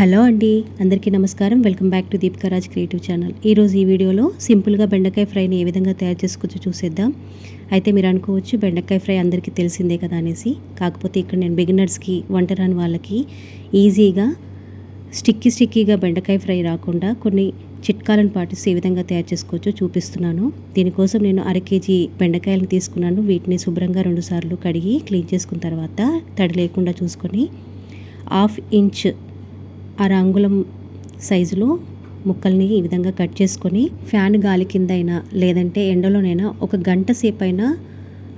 Hello అండి అందరికీ నమస్కారం. Welcome back to Deepika Raj creative channel. ఈరోజు ఈ వీడియోలో సింపుల్గా బెండకాయ ఫ్రైని ఏ విధంగా తయారు చేసుకోవచ్చో చూసేద్దాం. అయితే మీరు అనుకోవచ్చు బెండకాయ ఫ్రై అందరికీ తెలిసిందే కదా అనేసి. కాకపోతే ఇక్కడ నేను బిగినర్స్కి వంట రాని వాళ్ళకి ఈజీగా స్టిక్కీ స్టిక్కీగా బెండకాయ ఫ్రై రాకుండా కొన్ని చిట్కాలను పాటిస్తూ ఏ విధంగా తయారు చేసుకోవచ్చో చూపిస్తున్నాను. దీనికోసం నేను అర కేజీ బెండకాయలను తీసుకున్నాను. వీటిని శుభ్రంగా రెండుసార్లు కడిగి క్లీన్ చేసుకున్న తర్వాత తడి లేకుండా చూసుకొని హాఫ్ ఇంచ్ అర అంగుళం సైజులో ముక్కల్ని ఈ విధంగా కట్ చేసుకొని ఫ్యాన్ గాలి కింద అయినా లేదంటే ఎండలోనైనా ఒక గంట సేపు అయినా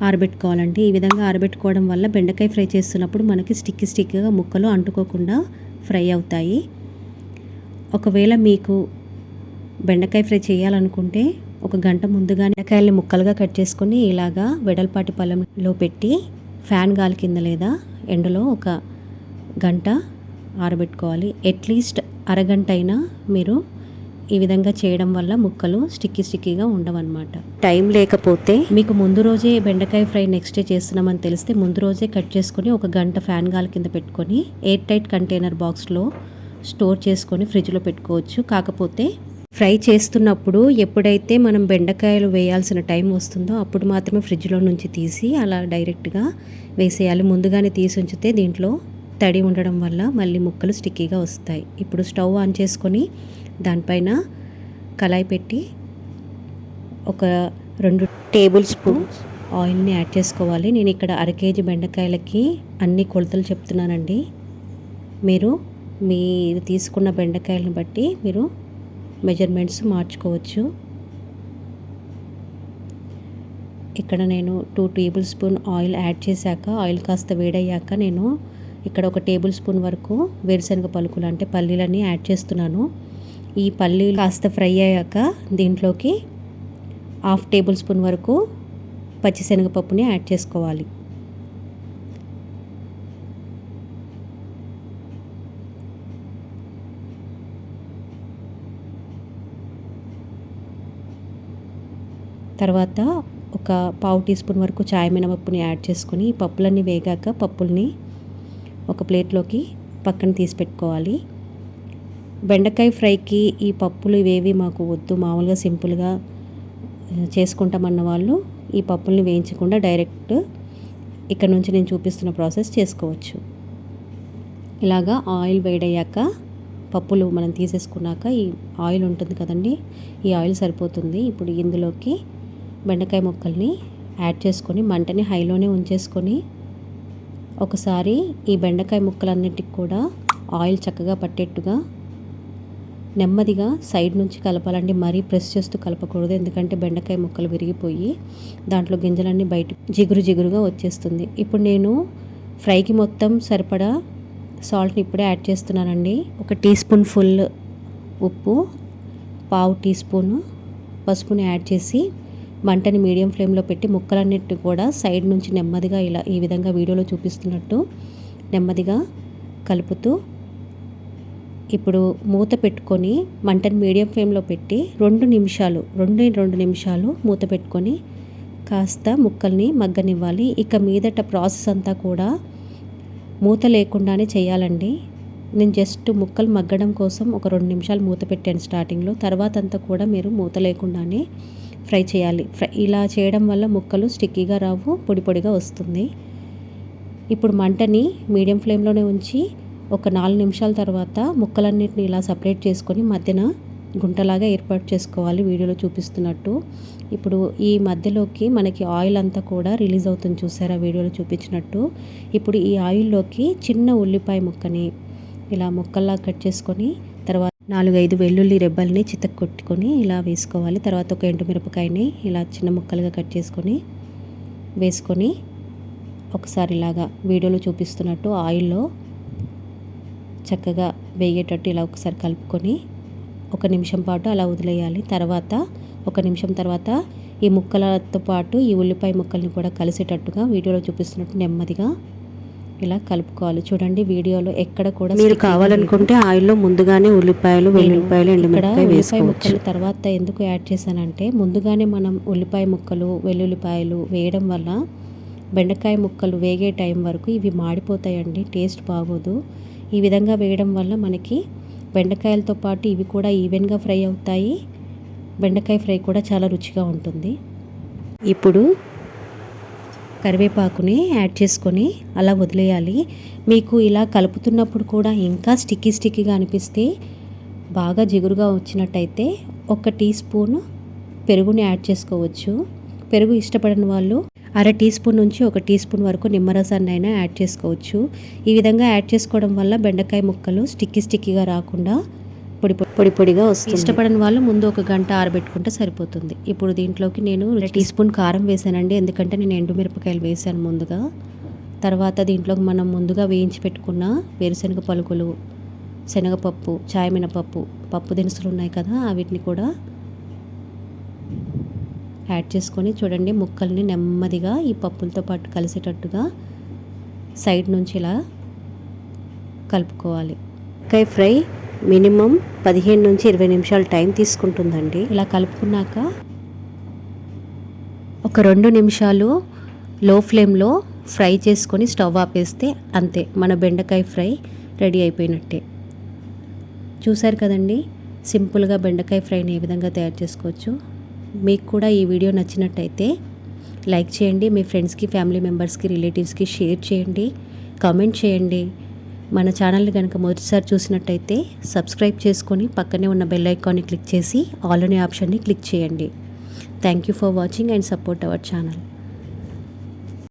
ఆరబెట్టుకోవాలండి. ఈ విధంగా ఆరబెట్టుకోవడం వల్ల బెండకాయ ఫ్రై చేస్తున్నప్పుడు మనకి స్టిక్కి స్టిక్గా ముక్కలు అంటుకోకుండా ఫ్రై అవుతాయి. ఒకవేళ మీకు బెండకాయ ఫ్రై చేయాలనుకుంటే ఒక గంట ముందుగా బెండకాయల్ని ముక్కలుగా కట్ చేసుకొని ఇలాగా వెడల్పాటి పొలంలో పెట్టి ఫ్యాన్ గాలి కింద లేదా ఎండలో ఒక గంట ఆరబెట్టుకోవాలి. అట్లీస్ట్ అరగంట అయినా మీరు ఈ విధంగా చేయడం వల్ల ముక్కలు స్టిక్కీ స్టిక్కీగా ఉండవన్నమాట. టైం లేకపోతే మీకు ముందు రోజే బెండకాయ ఫ్రై నెక్స్ట్ డే చేస్తున్నామని తెలిస్తే ముందు రోజే కట్ చేసుకొని ఒక గంట ఫ్యాన్ గాలి కింద పెట్టుకొని ఎయిర్ టైట్ కంటైనర్ బాక్స్లో స్టోర్ చేసుకొని ఫ్రిడ్జ్లో పెట్టుకోవచ్చు. కాకపోతే ఫ్రై చేస్తున్నప్పుడు ఎప్పుడైతే మనం బెండకాయలు వేయాల్సిన టైం వస్తుందో అప్పుడు మాత్రమే ఫ్రిడ్జ్లో నుంచి తీసి అలా డైరెక్ట్గా వేసేయాలి. ముందుగానే తీసి ఉంచితే దీంట్లో తడి ఉండడం వల్ల మళ్ళీ ముక్కలు స్టిక్కీగా వస్తాయి. ఇప్పుడు స్టవ్ ఆన్ చేసుకొని దానిపైన కళాయి పెట్టి ఒక రెండు టేబుల్ స్పూన్స్ ఆయిల్ని యాడ్ చేసుకోవాలి. నేను ఇక్కడ అర కేజీ బెండకాయలకి అన్ని కొలతలు చెప్తున్నానండి. మీరు మీరు తీసుకున్న బెండకాయలను బట్టి మీరు మెజర్మెంట్స్ మార్చుకోవచ్చు. ఇక్కడ నేను two tablespoon oil add చేశాక ఆయిల్ కాస్త వేడయ్యాక నేను ఇక్కడ ఒక టేబుల్ స్పూన్ వరకు వేరుశనగ పలుకులు అంటే పల్లీలన్నీ యాడ్ చేస్తున్నాను. ఈ పల్లీలు కాస్త ఫ్రై అయ్యాక దీంట్లోకి హాఫ్ టేబుల్ స్పూన్ వరకు పచ్చిశనగపప్పుని యాడ్ చేసుకోవాలి. తర్వాత ఒక పావు టీ స్పూన్ వరకు చాయ్ మినపప్పుని యాడ్ చేసుకొని ఈ పప్పులన్నీ వేగాక పప్పుల్ని ఒక ప్లేట్లోకి పక్కన తీసి పెట్టుకోవాలి. బెండకాయ ఫ్రైకి ఈ పప్పులు ఇవేవి మాకు వద్దు. మామూలుగా సింపుల్గా చేసుకుంటామన్న వాళ్ళు ఈ పప్పుల్ని వేయించకుండా డైరెక్ట్ ఇక్కడ నుంచి నేను చూపిస్తున్న ప్రాసెస్ చేసుకోవచ్చు. ఇలాగా ఆయిల్ వేడయ్యాక పప్పులు మనం తీసేసుకున్నాక ఈ ఆయిల్ ఉంటుంది కదండి ఈ ఆయిల్ సరిపోతుంది. ఇప్పుడు ఇందులోకి బెండకాయ ముక్కల్ని యాడ్ చేసుకొని మంటని హైలోనే ఉంచేసుకొని ఒకసారి ఈ బెండకాయ ముక్కలన్నిటికి కూడా ఆయిల్ చక్కగా పట్టేట్టుగా నెమ్మదిగా సైడ్ నుంచి కలపాలండి. మరీ ప్రెస్ చేస్తూ కలపకూడదు. ఎందుకంటే బెండకాయ ముక్కలు విరిగిపోయి దాంట్లో గింజలన్నీ బయట జిగురు జిగురుగా వచ్చేస్తుంది. ఇప్పుడు నేను ఫ్రైకి మొత్తం సరిపడా సాల్ట్ని ఇప్పుడే యాడ్ చేస్తున్నానండి. ఒక టీ స్పూన్ ఫుల్ ఉప్పు పావు టీ స్పూను పసుపుని యాడ్ చేసి మంటని మీడియం ఫ్లేమ్లో పెట్టి ముక్కలన్నిటి కూడా సైడ్ నుంచి నెమ్మదిగా ఇలా ఈ విధంగా వీడియోలో చూపిస్తున్నట్టు నెమ్మదిగా కలుపుతూ ఇప్పుడు మూత పెట్టుకొని మంటని మీడియం ఫ్లేమ్లో పెట్టి రెండు నిమిషాలు రెండు రెండు నిమిషాలు మూత పెట్టుకొని కాస్త ముక్కల్ని మగ్గనివ్వాలి. ఇక మీదట ప్రాసెస్ అంతా కూడా మూత లేకుండానే చేయాలండి. నేను జస్ట్ ముక్కలు మగ్గడం కోసం ఒక రెండు నిమిషాలు మూత పెట్టాను స్టార్టింగ్లో. తర్వాత అంతా కూడా మీరు మూత లేకుండానే ఫ్రై చేయాలి. ఫ్రై ఇలా చేయడం వల్ల ముక్కలు స్టిక్కీగా రావు పొడి పొడిగా వస్తుంది. ఇప్పుడు మంటని మీడియం ఫ్లేమ్లోనే ఉంచి ఒక నాలుగు నిమిషాల తర్వాత ముక్కలన్నిటిని ఇలా సపరేట్ చేసుకొని మధ్యన గుంటలాగా ఏర్పాటు చేసుకోవాలి వీడియోలో చూపిస్తున్నట్టు. ఇప్పుడు ఈ మధ్యలోకి మనకి ఆయిల్ అంతా కూడా రిలీజ్ అవుతుంది చూసారా వీడియోలో చూపించినట్టు. ఇప్పుడు ఈ ఆయిల్లోకి చిన్న ఉల్లిపాయ ముక్కని ఇలా ముక్కల్లా కట్ చేసుకొని తర్వాత నాలుగైదు వెల్లుల్లి రెబ్బల్ని చితక్ కొట్టుకొని ఇలా వేసుకోవాలి. తర్వాత ఒక ఎండుమిరపకాయని ఇలా చిన్న ముక్కలుగా కట్ చేసుకొని వేసుకొని ఒకసారి ఇలాగా వీడియోలో చూపిస్తున్నట్టు ఆయిల్లో చక్కగా వేగేటట్టు ఇలా ఒకసారి కలుపుకొని ఒక నిమిషం పాటు అలా వదిలేయాలి. తర్వాత ఒక నిమిషం తర్వాత ఈ ముక్కలతో పాటు ఈ ఉల్లిపాయ ముక్కల్ని కూడా కలిసేటట్టుగా వీడియోలో చూపిస్తున్నట్టు నెమ్మదిగా ఇలా కలుపుకోవాలి. చూడండి వీడియోలో ఎక్కడ కూడా మీరు కావాలనుకుంటే ఆయిల్లో ముందుగానే ఉల్లిపాయలు వెల్లుల్లిపాయలు ఎండుమిరపకాయ ఉల్లిపాయ ముక్కలు తర్వాత ఎందుకు యాడ్ చేశానంటే ముందుగానే మనం ఉల్లిపాయ ముక్కలు వెల్లుల్లిపాయలు వేయడం వల్ల బెండకాయ ముక్కలు వేగే టైం వరకు ఇవి మాడిపోతాయండి టేస్ట్ బాగోదు. ఈ విధంగా వేయడం వల్ల మనకి బెండకాయలతో పాటు ఇవి కూడా ఈవెన్గా ఫ్రై అవుతాయి. బెండకాయ ఫ్రై కూడా చాలా రుచిగా ఉంటుంది. ఇప్పుడు కరివేపాకుని యాడ్ చేసుకొని అలా వదిలేయాలి. మీకు ఇలా కలుపుతున్నప్పుడు కూడా ఇంకా స్టిక్కీ స్టిక్కీగా అనిపిస్తే బాగా జిగురుగా వచ్చినట్టయితే ఒక టీ స్పూన్ పెరుగుని యాడ్ చేసుకోవచ్చు. పెరుగు ఇష్టపడని వాళ్ళు అర టీ స్పూన్ నుంచి ఒక టీ స్పూన్ వరకు నిమ్మరసాన్ని అయినా యాడ్ చేసుకోవచ్చు. ఈ విధంగా యాడ్ చేసుకోవడం వల్ల బెండకాయ ముక్కలు స్టిక్కీ స్టిక్కీగా రాకుండా పొడి పొడి- పొడి పొడిగా వస్తుంది. ఇష్టపడని వాళ్ళు ముందు ఒక గంట ఆరబెట్టుకుంటే సరిపోతుంది. ఇప్పుడు దీంట్లోకి నేను టీ స్పూన్ కారం వేసానండి. ఎందుకంటే నేను ఎండుమిరపకాయలు వేసాను ముందుగా. తర్వాత దీంట్లోకి మనం ముందుగా వేయించి పెట్టుకున్న వేరుశనగ పలుకులు శనగపప్పు చాయ్ మినపప్పు పప్పు దినుసులు ఉన్నాయి కదా వీటిని కూడా యాడ్ చేసుకొని చూడండి ముక్కల్ని నెమ్మదిగా ఈ పప్పులతో పాటు కలిసేటట్టుగా సైడ్ నుంచి ఇలా కలుపుకోవాలి. కాయ ఫ్రై మినిమం పదిహేను నుంచి ఇరవై నిమిషాలు టైం తీసుకుంటుందండి. ఇలా కలుపుకున్నాక ఒక రెండు నిమిషాలు లో ఫ్లేమ్లో ఫ్రై చేసుకొని స్టవ్ ఆపేస్తే అంతే మన బెండకాయ ఫ్రై రెడీ అయిపోయినట్టే. చూశారు కదండి సింపుల్గా బెండకాయ ఫ్రైని ఏ విధంగా తయారు చేసుకోవచ్చు. మీకు కూడా ఈ వీడియో నచ్చినట్టయితే లైక్ చేయండి మీ ఫ్రెండ్స్కి ఫ్యామిలీ మెంబర్స్కి రిలేటివ్స్కి షేర్ చేయండి కామెంట్ చేయండి. మన ఛానల్ని కనుక మొదటిసారి చూసినట్టయితే సబ్స్క్రైబ్ చేసుకొని పక్కనే ఉన్న బెల్ ఐకాన్ని క్లిక్ చేసి ఆల్ అనే ఆప్షన్ని క్లిక్ చేయండి. Thank you for watching and support our channel